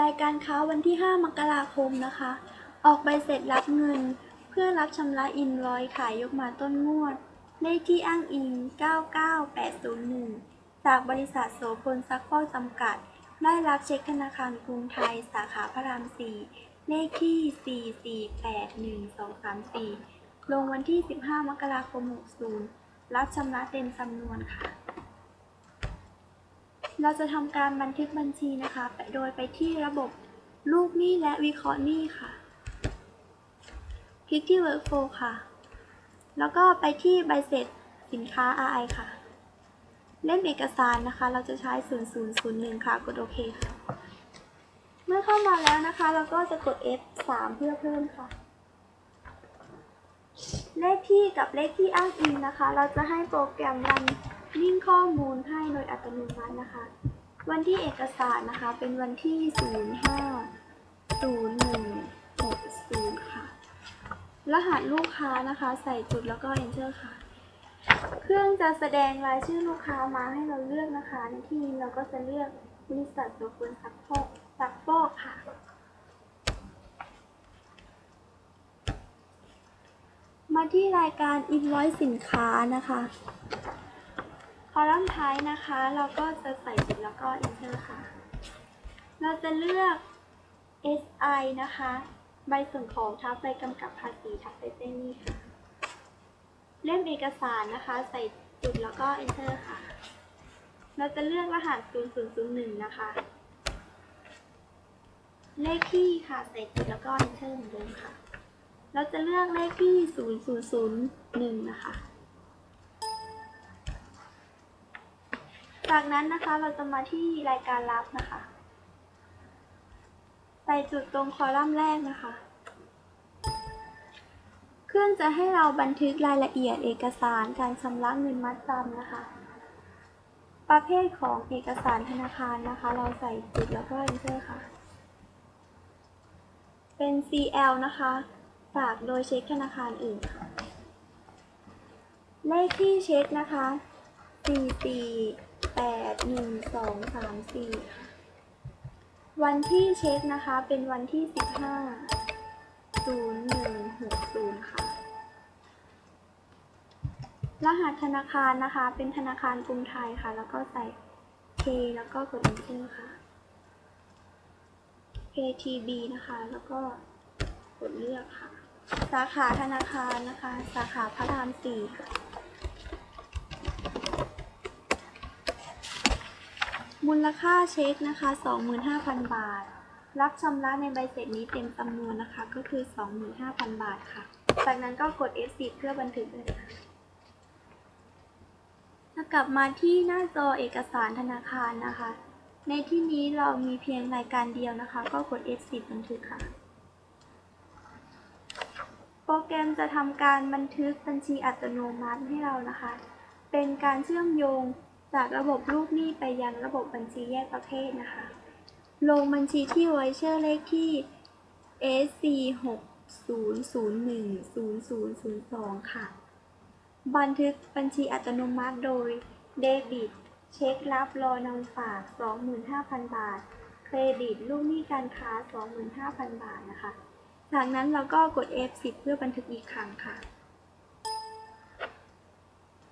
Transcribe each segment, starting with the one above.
รายการค้าวันที่ 5 มกราคมนะคะ ออกใบเสร็จรับเงิน เพื่อรับชำระอินรอยขายยกมาต้นงวดเลขที่อ้างอิง 99801 จากบริษัทโสพลซักฟอกจำกัด ได้รับเช็คธนาคารกรุงไทย สาขาพระราม 4 เลขที่ 4481234 ลงวันที่ 15 มกราคม 60 รับชำระเต็มจำนวนค่ะ เราจะทำการบันทึกบัญชีนะคะ โดยไปที่ระบบลูกหนี้และวิเคราะห์หนี้ค่ะ คลิกที่ Workflow ค่ะ แล้วก็ไปที่ใบเสร็จสินค้า RI ค่ะ เล่มเอกสารนะคะ เราจะใช้ 0001 ค่ะ กดโอเคค่ะ เมื่อเข้ามาแล้วนะคะ เราก็จะกด F3 เพื่อเพิ่มค่ะ เลขที่กับเลขที่อ้างอิงนะคะ เราจะให้โปรแกรมรัน นิ่งข้อมูลให้โดยอัตโนมัตินะคะ วันที่เอกสารนะคะเป็นวันที่ 050160 ค่ะ รหัสลูกค้านะคะใส่จุดแล้วก็ enter ค่ะ เครื่องจะแสดงรายชื่อลูกค้ามาให้เราเลือกนะคะ ในที่นี้เราก็จะเลือกบริษัทตัวคุณซักฟอกซักฟอกค่ะมาที่รายการ invoice สินค้านะคะ อลัมน์ท้ายนะคะ เราก็จะใส่จุดแล้วก็ enter ค่ะ เราจะเลือก SI นะคะ ใบส่งของทับใบกำกับภาษีทับใบเต้นนี่ค่ะ เล่มเอกสารนะคะ ใส่จุดแล้วก็ enter ค่ะ เราจะเลือกรหัส 0001 นะคะ เลขที่ค่ะ ใส่จุดแล้วก็ enter เหมือนเดิมค่ะ เราจะเลือกเลขที่ 0001 นะคะ จากนั้นนะคะเราจะมาที่รายการรับนะคะใส่จุดตรงคอลัมน์แรกนะคะ เครื่องจะให้เราบันทึกรายละเอียดเอกสารการชำระเงินมัดจำนะคะ ประเภทของเอกสารธนาคารนะคะ เราใส่จุดแล้วก็ enter ค่ะ เป็น CL นะคะฝากโดยเช็คธนาคารอื่นค่ะ เลขที่เช็คนะคะ 4 4 8 1 2 3 4ค่วันที่เช็คนะคะเป็นวันที่15 0160ค่ะ รหัสธนาคารนะคะ เป็นธนาคารกรุงไทยค่ะ แล้วก็ใส่ K แล้วก็กด enter ค่ะ KTB นะคะ แล้วก็กดเลือกค่ะ สาขาธนาคารนะคะ สาขาพระรามสี่ค่ะ มูลค่าเช็คนะคะ 25,000 บาท รับชำระในใบเสร็จนี้เต็มจำนวนนะคะ ก็คือ 25,000 บาทค่ะ จากนั้นก็กด F10 เพื่อบันทึกเลยค่ะกลับมาที่หน้าจอเอกสารธนาคารนะคะ ในที่นี้เรามีเพียงรายการเดียวนะคะ ก็กด F10 บันทึกค่ะ โปรแกรมจะทำการบันทึกบัญชีอัตโนมัติให้เรานะคะ เป็นการเชื่อมโยง จากระบบลูกหนี้ไปยังระบบบัญชีแยกประเภทนะคะ ลงบัญชีที่ไวเชอร์เลขที่ SC 6 0 0 1 0 0 0 2 ค่ะ บันทึกบัญชีอัตโนมัติโดยเดบิต เช็ครับรอนำฝาก 25,000 บาท เครดิตลูกหนี้การค้า 25,000 บาทนะคะ จากนั้นเราก็กด F10 เพื่อบันทึกอีกครั้งค่ะ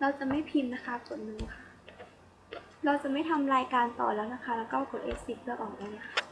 เราจะไม่พิมพ์นะคะ กด No ค่ะ เราจะไม่ทำรายการต่อแล้วนะคะ แล้วก็กด exit เพื่อออกได้เลยค่ะ